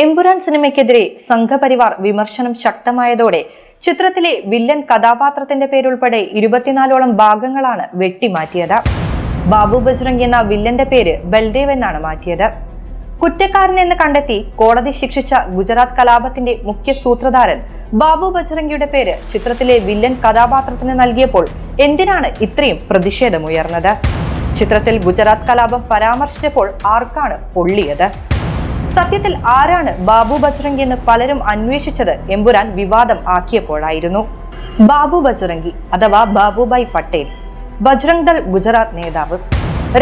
എമ്പുരാൻ സിനിമയ്ക്കെതിരെ സംഘപരിവാർ വിമർശനം ശക്തമായതോടെ ചിത്രത്തിലെ വില്ലൻ കഥാപാത്രത്തിന്റെ പേരുൾപ്പെടെ ഇരുപത്തിനാലോളം ഭാഗങ്ങളാണ് വെട്ടിമാറ്റിയത്. ബാബു ബജ്രംഗ് എന്ന വില്ലന്റെ പേര് ബൽദേവ് എന്നാണ് മാറ്റിയത്. കുറ്റക്കാരൻ എന്ന് കണ്ടെത്തി കോടതി ശിക്ഷിച്ച ഗുജറാത്ത് കലാപത്തിന്റെ മുഖ്യ സൂത്രധാരൻ ബാബു ബജ്രംഗിയുടെ പേര് ചിത്രത്തിലെ വില്ലൻ കഥാപാത്രത്തിന് നൽകിയപ്പോൾ എന്തിനാണ് ഇത്രയും പ്രതിഷേധമുയർന്നത്? ചിത്രത്തിൽ ഗുജറാത്ത് കലാപം പരാമർശിച്ചപ്പോൾ ആർക്കാണ് പൊള്ളിയത്? സത്യത്തിൽ ആരാണ് ബാബു ബജ്രംഗി എന്ന് പലരും അന്വേഷിച്ചത് എമ്പുരാൻ വിവാദം ആക്കിയപ്പോഴായിരുന്നു. ബാബു ബജ്രംഗി അഥവാ ബാബുഭായ് പട്ടേൽ ബജ്രംഗ് ദൾ ഗുജറാത്ത് നേതാവ്.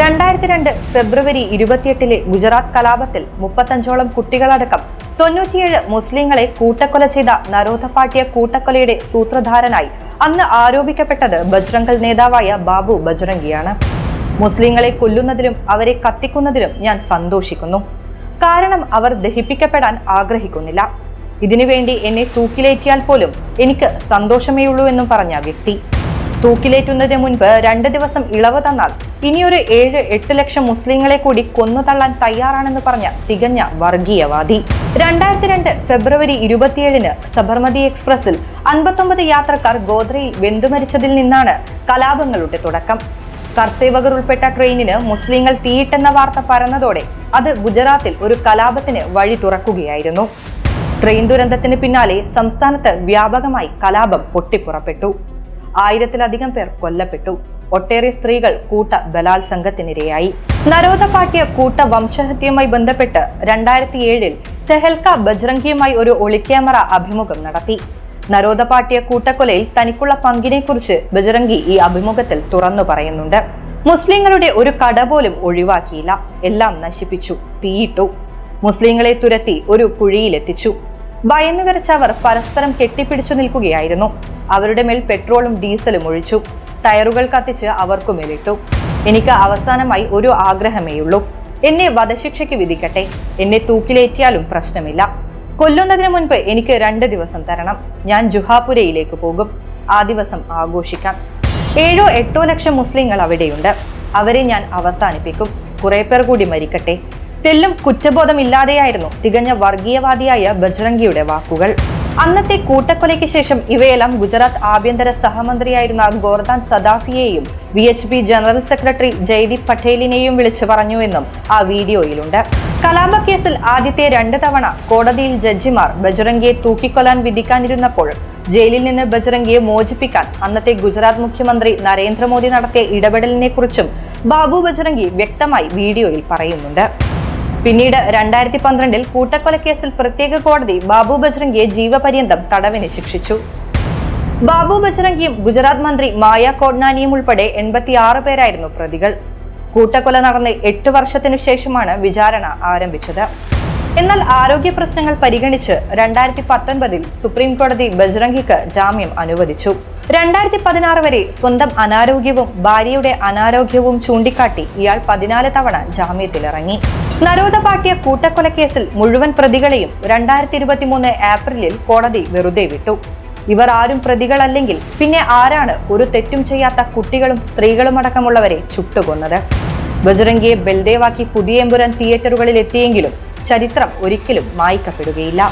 രണ്ടായിരത്തി രണ്ട് ഫെബ്രുവരി ഇരുപത്തിയെട്ടിലെ ഗുജറാത്ത് കലാപത്തിൽ മുപ്പത്തഞ്ചോളം കുട്ടികളടക്കം തൊണ്ണൂറ്റിയേഴ് മുസ്ലിങ്ങളെ കൂട്ടക്കൊല ചെയ്ത നരോധ പാട്ടിയ കൂട്ടക്കൊലയുടെ സൂത്രധാരനായി അന്ന് ആരോപിക്കപ്പെട്ടത് ബജ്രംഗൽ നേതാവായ ബാബു ബജ്രംഗിയാണ്. മുസ്ലിങ്ങളെ കൊല്ലുന്നതിലും അവരെ കത്തിക്കുന്നതിലും ഞാൻ സന്തോഷിക്കുന്നു. കാരണം അവർ ദഹിപ്പിക്കപ്പെടാൻ ആഗ്രഹിക്കുന്നില്ല. ഇതിനുവേണ്ടി എന്നെ തൂക്കിലേറ്റിയാൽ പോലും എനിക്ക് സന്തോഷമേ ഉള്ളൂ എന്നും പറഞ്ഞ വ്യക്തി. തൂക്കിലേറ്റുന്നതിന് മുൻപ് രണ്ട് ദിവസം ഇളവ് തന്നാൽ ഇനിയൊരു ഏഴ് എട്ട് ലക്ഷം മുസ്ലിങ്ങളെ കൂടി കൊന്നു തള്ളാൻ തയ്യാറാണെന്ന് പറഞ്ഞ തികഞ്ഞ വർഗീയവാദി. രണ്ടായിരത്തി രണ്ട് ഫെബ്രുവരി ഇരുപത്തിയേഴിന് സബർമതി എക്സ്പ്രസിൽ അൻപത്തൊമ്പത് യാത്രക്കാർ ഗോദ്രയിൽ വെന്തുമരിച്ചതിൽ നിന്നാണ് കലാപങ്ങളുടെ തുടക്കം. കർസേവകർ ഉൾപ്പെട്ട ട്രെയിനിന് മുസ്ലിങ്ങൾ തീയിട്ടെന്ന വാർത്ത പരന്നതോടെ അത് ഗുജറാത്തിൽ ഒരു കലാപത്തിന് വഴി തുറക്കുകയായിരുന്നു. ട്രെയിൻ ദുരന്തത്തിന് പിന്നാലെ സംസ്ഥാനത്ത് വ്യാപകമായി കലാപം പൊട്ടിപ്പുറപ്പെട്ടു. ആയിരത്തിലധികം പേർ കൊല്ലപ്പെട്ടു. ഒട്ടേറെ സ്ത്രീകൾ കൂട്ട ബലാത്സംഗത്തിനിരയായി. നരോദ പാട്ടിയ കൂട്ട വംശഹത്യയുമായി ബന്ധപ്പെട്ട് രണ്ടായിരത്തി ഏഴിൽ തെഹൽക്ക ബജ്രംഗിയുമായി ഒരു ഒളിക്യാമറ അഭിമുഖം നടത്തി. നരോദ പാട്ടിയ കൂട്ടക്കൊലയിൽ തനിക്കുള്ള പങ്കിനെക്കുറിച്ച് ബജ്രംഗി ഈ അഭിമുഖത്തിൽ തുറന്നു പറയുന്നുണ്ട്. മുസ്ലിങ്ങളുടെ ഒരു കട പോലും ഒഴിവാക്കിയില്ല. എല്ലാം നശിപ്പിച്ചു തീയിട്ടു. മുസ്ലിങ്ങളെ തുരത്തി ഒരു കുഴിയിലെത്തിച്ചു. ഭയന്നു വിറച്ചവർ പരസ്പരം കെട്ടിപ്പിടിച്ചു നിൽക്കുകയായിരുന്നു. അവരുടെ മേൽ പെട്രോളും ഡീസലും ഒഴിച്ചു. ടയറുകൾ കത്തിച്ച് അവർക്കു മേലിട്ടു. എനിക്ക് അവസാനമായി ഒരു ആഗ്രഹമേയുള്ളൂ. എന്നെ വധശിക്ഷയ്ക്ക് വിധിക്കട്ടെ. എന്നെ തൂക്കിലേറ്റിയാലും പ്രശ്നമില്ല. കൊല്ലുന്നതിന് മുൻപ് എനിക്ക് രണ്ട് ദിവസം തരണം. ഞാൻ ജുഹാപുരയിലേക്ക് പോകും. ആ ദിവസം ആഘോഷിക്കാം. ഏഴോ എട്ടോ ലക്ഷം മുസ്ലിങ്ങൾ അവിടെയുണ്ട്. അവരെ ഞാൻ അവസാനിപ്പിക്കും. കുറെ പേർ കൂടി മരിക്കട്ടെ. തെല്ലും കുറ്റബോധമില്ലാതെയായിരുന്നു തികഞ്ഞ വർഗീയവാദിയായ ബജ്രംഗിയുടെ വാക്കുകൾ. അന്നത്തെ കൂട്ടക്കൊലയ്ക്ക് ശേഷം ഇവയെല്ലാം ഗുജറാത്ത് ആഭ്യന്തര സഹമന്ത്രിയായിരുന്ന Gordhan സദാഫിയെയും V H P general secretary Jaydeep പട്ടേലിനെയും വിളിച്ചു പറഞ്ഞുവെന്നും ആ വീഡിയോയിലുണ്ട്. കലാപ കേസിൽ ആദ്യത്തെ രണ്ട് തവണ കോടതിയിൽ ജഡ്ജിമാർ ബജ്റംഗിയെ തൂക്കിക്കൊല്ലാൻ വിധിക്കാനിരുന്നപ്പോൾ ജയിലിൽ നിന്ന് ബജറംഗിയെ മോചിപ്പിക്കാൻ അന്നത്തെ ഗുജറാത്ത് മുഖ്യമന്ത്രി നരേന്ദ്രമോദി നടത്തിയ ഇടപെടലിനെ കുറിച്ചും ബാബു ബജറംഗി വ്യക്തമായി വീഡിയോയിൽ പറയുന്നുണ്ട്. പിന്നീട് രണ്ടായിരത്തി പന്ത്രണ്ടിൽ കൂട്ടക്കൊലക്കേസിൽ പ്രത്യേക കോടതി ബാബു ബജ്രംഗിയെ ജീവപര്യന്തം തടവിന് ശിക്ഷിച്ചു. ബാബു ബജ്രംഗിയും ഗുജറാത്ത് മന്ത്രി മായ കോഡ്നാനിയും ഉൾപ്പെടെ എൺപത്തിയാറ് പേരായിരുന്നു പ്രതികൾ. കൂട്ടക്കൊല നടന്ന് എട്ട് വർഷത്തിനു ശേഷമാണ് വിചാരണ ആരംഭിച്ചത്. എന്നാൽ ആരോഗ്യ പ്രശ്നങ്ങൾ പരിഗണിച്ച് രണ്ടായിരത്തി പത്തൊൻപതിൽ സുപ്രീം കോടതി ബജ്രംഗിക്ക് ജാമ്യം അനുവദിച്ചു. രണ്ടായിരത്തി പതിനാറ് വരെ സ്വന്തം അനാരോഗ്യവും ഭാര്യയുടെ അനാരോഗ്യവും ചൂണ്ടിക്കാട്ടി ഇയാൾ പതിനാല് തവണ ജാമ്യത്തിലിറങ്ങി. നരോദ പാട്ടിയ കൂട്ടക്കൊലക്കേസിൽ മുഴുവൻ പ്രതികളെയും രണ്ടായിരത്തി ഇരുപത്തി മൂന്ന് ഏപ്രിലിൽ കോടതി വെറുതെ വിട്ടു. ഇവർ ആരും പ്രതികളല്ലെങ്കിൽ പിന്നെ ആരാണ് ഒരു തെറ്റും ചെയ്യാത്ത കുട്ടികളും സ്ത്രീകളും അടക്കമുള്ളവരെ ചുട്ടുകൊന്നത്? ബജറംഗിയെ ബൽദേവാക്കി പുതിയമ്പുരൻ തിയേറ്ററുകളിൽ എത്തിയെങ്കിലും ചരിത്രം ഒരിക്കലും മായ്ക്കപ്പെടുകയില്ല.